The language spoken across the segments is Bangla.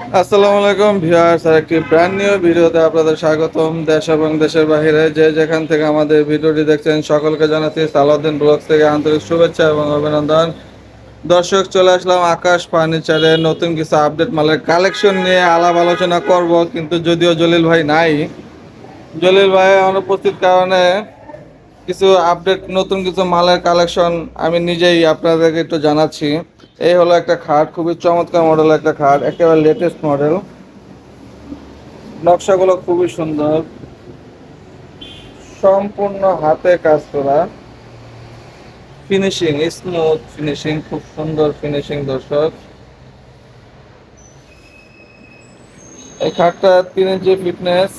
আসসালামু আলাইকুম ভিউয়ার্স আর একটি ব্র্যান্ড নিউ ভিডিওতে আপনাদের স্বাগতম। দেশ এবং দেশের বাইরে যে যেখান থেকে আমাদের ভিডিওটি দেখছেন, সকলকে জানাচ্ছি সালাউদ্দিন ব্লগস থেকে আন্তরিক শুভেচ্ছা এবং অভিনন্দন। দর্শক, চলে আসলাম আকাশ ফার্নিচারের নতুন কিছু আপডেট মালের কালেকশন নিয়ে আলাপ আলোচনা করব, কিন্তু যদিও জলিল ভাই নাই। জলিল ভাই অনুপস্থিত কারণে কিছু আপডেট নতুন কিছু মালের কালেকশন আমি নিজেই আপনাদেরকে একটু জানাচ্ছি। এই হলো একটা খাট, খুবই চমৎকার মডেল একটা খাট, একেবারে লেটেস্ট মডেল নকশাগুলো খুবই সুন্দর। সম্পূর্ণ হাতে কাজ করা। ফিনিশিং স্মুথ ফিনিশিং খুব সুন্দর ফিনিশিং দর্শক। এই খাটটা তিন ইঞ্চি ফিটনেস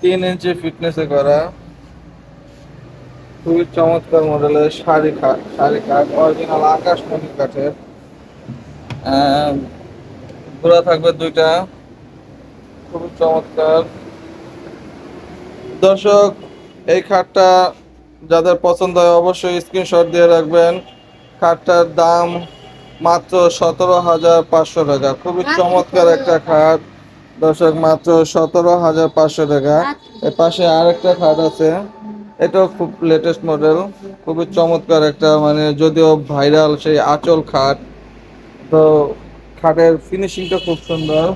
তিন ইঞ্চি ফিটনেসে করা। খুবই চমৎকার মডেলের শাড়ি কাঠ শাড়ি কাঠ অরিজিনাল আকাশমণি কাঠের। ঘোড়া থাকবে দুইটা। খুবই চমৎকার। দর্শক এই খাটটা যাদের পছন্দ হয় অবশ্যই স্ক্রিনশট দিয়ে রাখবেন। খাটটার দাম মাত্র সতেরো হাজার পাঁচশো টাকা। খুবই চমৎকার একটা খাট। দর্শক মাত্র সতেরো হাজার পাঁচশো টাকা। এর পাশে আরেকটা খাট আছে। এটাও খুব লেটেস্ট মডেল খুবই চমৎকার একটা মানে যদিও ভাইরাল সেই আঁচল খাট, তো খাটের ফিনিশিংটা খুব সুন্দর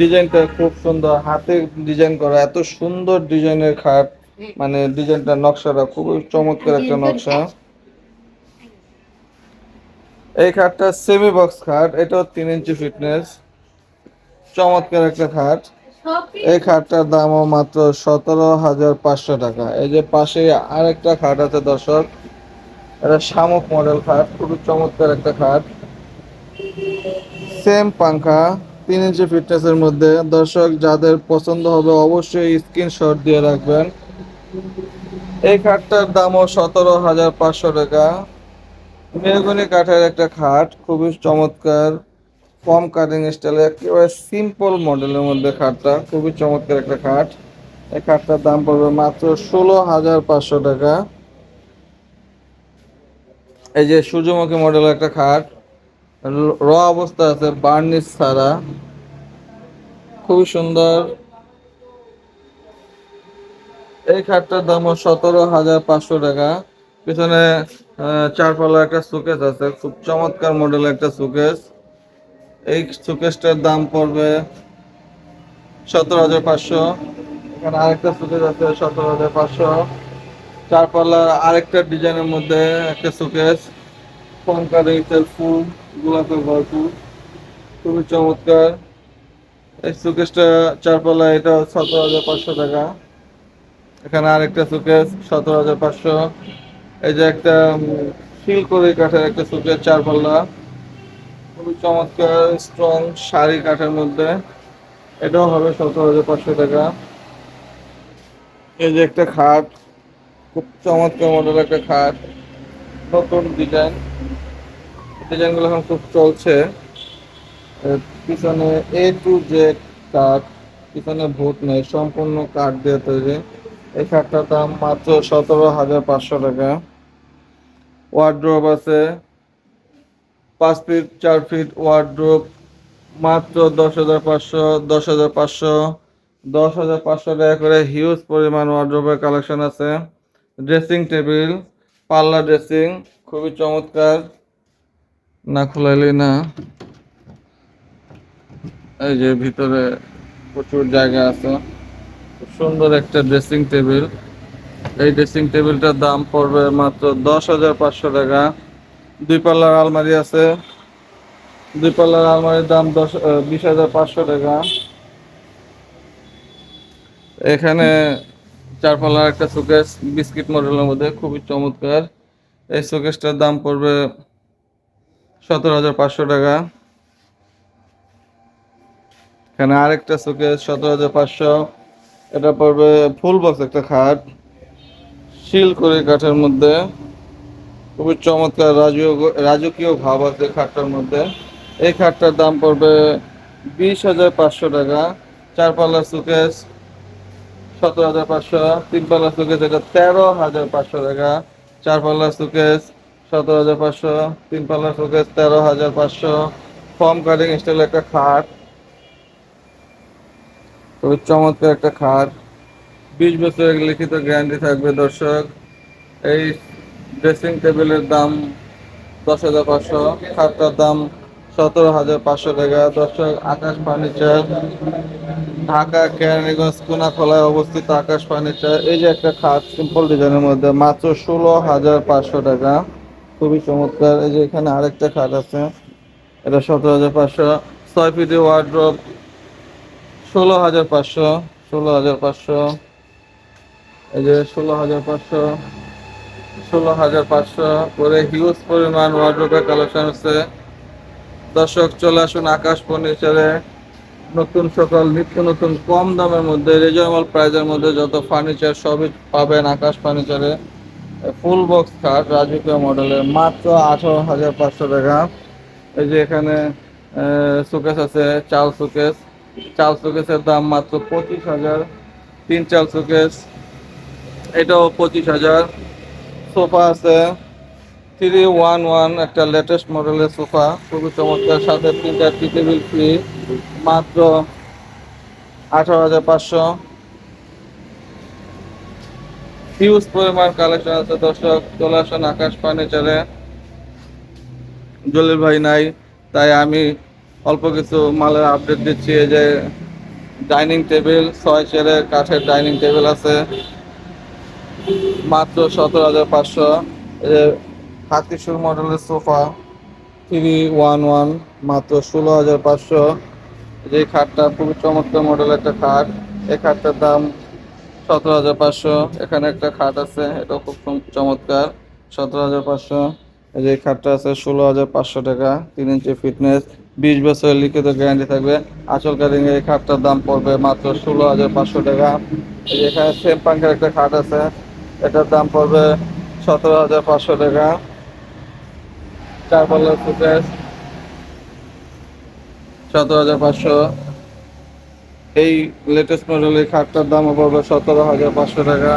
ডিজাইনটা খুব সুন্দর, হাতে ডিজাইন করা, এত সুন্দর ডিজাইনের খাট মানে ডিজাইনটা নকশাটা খুবই চমৎকার একটা নকশা। এই খাটটা সেমি বক্স খাট, এটাও তিন ইঞ্চি ফিটনেস চমৎকার একটা খাট। এই খাটটার দামও মাত্র সতেরো হাজার পাঁচশো টাকা। এই যে পাশে আরেকটা খাট আছে দর্শক, এটা শামুক মডেল খাট, খুবই চমৎকার একটা খাট। সেম পাংখা, তিন ইঞ্চি ফিটনেসের মধ্যে। দর্শক, যাদের পছন্দ হবে অবশ্যই স্ক্রিনশট দিয়ে রাখবেন। এই খাটটার দামও সতেরো হাজার পাঁচশো টাকা। মেহগনি কাঠের একটা খাট, খুবই চমৎকার। ফর্ম কাটিং স্টাইলে একেবারে সিম্পল মডেলের মধ্যে খাটটা, খুবই চমৎকার একটা খাট। এই খাটটার দাম পড়বে মাত্র ষোলো হাজার পাঁচশো টাকা। এই যে সূর্যমুখী মডেলের একটা খাট, র- অবস্থা আছে বার্নিশ ছাড়া। খুবই সুন্দর। এই খাটটার দাম সতেরো হাজার পাঁচশো টাকা। পিছনে চারপালা একটা সুকেস আছে, খুব চমৎকার মডেলের একটা সুকেস এই সুকেসটার দাম পড়বে সতেরো হাজার পাঁচশো। এখানে আরেকটা সুকেস আছে সতেরো হাজার পাঁচশো। চারপাল্লা আরেকটা ডিজাইনের মধ্যে একটা সুকেস। পঙ্কা রেটেল ফুল গোলাপে ভরপুর। খুবই চমৎকার। এই সুকেসটা চারপাল্লা এটা সতেরো হাজার পাঁচশো টাকা। এখানে আরেকটা সুকেস সতেরো হাজার পাঁচশো। এই যে একটা শিল করে কাঠের একটা সুকেস চারপাল্লা। খুবই চমৎকার স্ট্রং শাড়ি কাঠের মধ্যে। এটাও হবে সতেরো হাজার পাঁচশো টাকা। এই যে একটা খাট, খুব চমৎকার মডেল একটা খাট। নতুন ডিজাইন ডিজাইনগুলো এখন খুব চলছে। পিছনে এ টু জেড কাঠ, পিছনে ভূত নেই, সম্পূর্ণ কাঠ দিয়ে তৈরি। এই খাটটার দাম মাত্র সতেরো হাজার পাঁচশো টাকা। ওয়ার্ড্রোব আছে। পাঁচ ফিট, চার ফিট ওয়ার্ড্রোব মাত্র দশ হাজার পাঁচশো, দশ হাজার পাঁচশো, দশ হাজার পাঁচশো টাকা করে হিউজ পরিমাণ ওয়ার্ড্রোবের কালেকশন আছে। ড্রেসিং টেবিল পাল্লা ড্রেসিং খুবই চমৎকার। না খোলাইলেই না। এই যে ভিতরে প্রচুর জায়গা আছে। সুন্দর একটা ড্রেসিং টেবিল এই ড্রেসিং টেবিলটার দাম পড়বে মাত্র দশ হাজার পাঁচশো টাকা। দুই পাল্লার আলমারি আছে। দুই পাল্লার আলমারির দাম দশ বিশ হাজার পাঁচশো টাকা। এখানে চার পাল্লার একটা শোকেস, বিস্কিট মডেলের মধ্যে, খুবই চমৎকার। এই শোকেসটার দাম পড়বে সতেরো হাজার পাঁচশো টাকা। এখানে আরেকটা শোকেস, সতেরো হাজার পাঁচশো। এটা পড়বে ফুল বক্স একটা খাট, শিল করে কাঠের মধ্যে। খুবই চমৎকার রাজকীয় ভাব আছে খাটটার মধ্যে। এই খাটটার দাম পড়বে বিশ হাজার পাঁচশো টাকা। চার পাল্লার সুকেস সতেরো হাজার পাঁচশো তিন পাল্লার সুকেস এটা তেরো হাজার পাঁচশো টাকা। চার পাল্লার সুকেস সতেরো হাজার পাঁচশো তিন পাল্লার সুকেস তেরো হাজার পাঁচশো। ফর্ম কাটিং স্টাইল একটা খাট। খুবই চমৎকার একটা খাট। বিশ বছরের লিখিত গ্যারান্টি থাকবে দর্শক। এই ড্রেসিং টেবিলের দাম দশ হাজার পাঁচশো, খাটটার দাম সতেরো হাজার পাঁচশো টাকা। দর্শক, আকাশ ফার্নিচার, ঢাকা, কেরানীগঞ্জ, কোনাখোলায় অবস্থিত আকাশ ফার্নিচার। এই যে একটা খাট সিম্পল ডিজাইনের মধ্যে, মাত্র ষোলো হাজার পাঁচশো টাকা। খুবই চমৎকার। এই যে এখানে আরেকটা খাট আছে, এটা সতেরো হাজার পাঁচশো। ছয় ফিটি ওয়ার্ড্রপ ষোলো হাজার পাঁচশো, ষোলো হাজার পাঁচশো। এই যে ষোলো হাজার পাঁচশো। ষোলো হাজার পাঁচশো করে হিউজ পরিমাণ ওয়ার্ড্রোপের কালেকশন আছে দর্শক, চলে আসুন আকাশ ফার্নিচারে নতুন সকল, নিত্য নতুন, কম দামের মধ্যে রিজনেবল প্রাইসের মধ্যে যত ফার্নিচার সবই পাবেন আকাশ ফার্নিচারে ফুল বক্স খাট, রাজকীয় মডেলের, মাত্র আঠারো হাজার পাঁচশো টাকা। এই যে এখানে সুকেস আছে, চাল সুকেস চাল সুকেসের দাম মাত্র পঁচিশ হাজার। তিন চাল সুকেস এটাও পঁচিশ হাজার। সোফা আছে। থ্রি ওয়ান ওয়ান একটা লেটেস্ট মডেলের সোফা। খুবই চমৎকার। সাথে তিনটা টি টেবিল ফ্রি মাত্র আঠারো হাজার পাঁচশো। হিউজ পরিমাণ কালেকশন আছে। দর্শক, চলে আসুন আকাশ ফার্নিচারে জলিল ভাই নাই, তাই আমি অল্প কিছু মালের আপডেট দিচ্ছি। এই যে ডাইনিং টেবিল ছয় চেয়ারের কাঠের ডাইনিং টেবিল আছে। মাত্র সতেরো হাজার পাঁচশো। হাতিসুর মডেলের সোফা, থ্রি ওয়ান ওয়ান, মাত্র ষোলো হাজার পাঁচশো। যে খাটটা খুবই চমৎকার মডেলের একটা খাট। এই খাটটার দাম সতেরো হাজার পাঁচশো। এখানে একটা খাট আছে, এটাও খুব চমৎকার, সতেরো হাজার পাঁচশো। যে খাটটা আছে ষোলো হাজার পাঁচশো টাকা, তিন ইঞ্চি ফিটনেস, বিশ বছরের লিখিত গ্যারান্টি থাকবে। আচল কারিং এই খাটটার দাম পড়বে মাত্র ষোলো হাজার পাঁচশো টাকা। এখানে সেম পাঙ্কের একটা খাট আছে এটার দাম পড়বে সতেরো হাজার পাঁচশো টাকা। চার পাল্লার ফুটেজ সতেরো হাজার পাঁচশো। এই লেটেস্ট মডেলের খাটটার দাম পড়বে সতেরো হাজার পাঁচশো টাকা।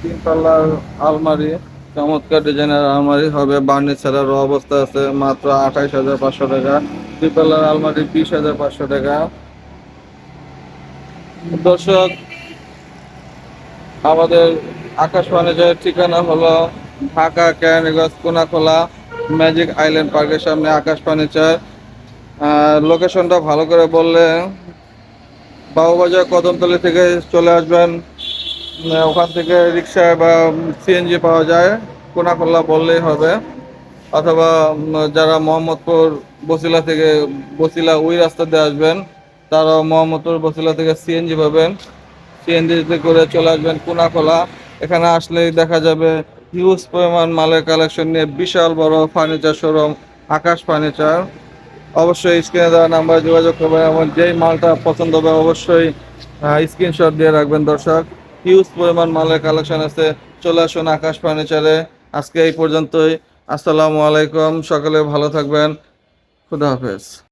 তিন পাল্লার আলমারি, চমৎকার ডিজাইনের আলমারি হবে বার্নি ছাড়া অবস্থা আছে মাত্র আঠাইশ হাজার পাঁচশো টাকা। দুই পাল্লার আলমারি বিশ হাজার পাঁচশো টাকা। দর্শক, আমাদের আকাশ ঠিকানা হলো ঢাকা, কেরানীগঞ্জ, কোনাখোলা, ম্যাজিক আইল্যান্ড পার্কের সামনে আকাশ ফার্নিচার লোকেশনটা ভালো করে বললে বাবুবাজার কদমতলি থেকে চলে আসবেন। ওখান থেকে রিক্সা বা সিএনজি পাওয়া যায়। কোনাখোলা বললেই হবে। অথবা যারা মোহাম্মদপুর বসিলা থেকে বসিলা ওই রাস্তা দিয়ে আসবেন তারা মোহাম্মদপুর বসিলা থেকে সিএনজি পাবেন। সিএনজিতে করে চলে আসবেন কোনাখোলা। এখানে আসলেই দেখা যাবে হিউজ পরিমাণ মালের কালেকশন নিয়ে বিশাল বড় ফার্নিচার শোরুম আকাশ ফার্নিচার অবশ্যই স্ক্রিনে দেওয়া নাম্বারে যোগাযোগ করবেন এবং যেই মালটা পছন্দ হবে অবশ্যই স্ক্রিনশট দিয়ে রাখবেন দর্শক। হিউজ পরিমাণ মালের কালেকশন আছে, চলে আসুন আকাশ ফার্নিচারে আজকে এই পর্যন্তই। আসসালামু আলাইকুম, সকলে ভালো থাকবেন। খুদা হাফেজ।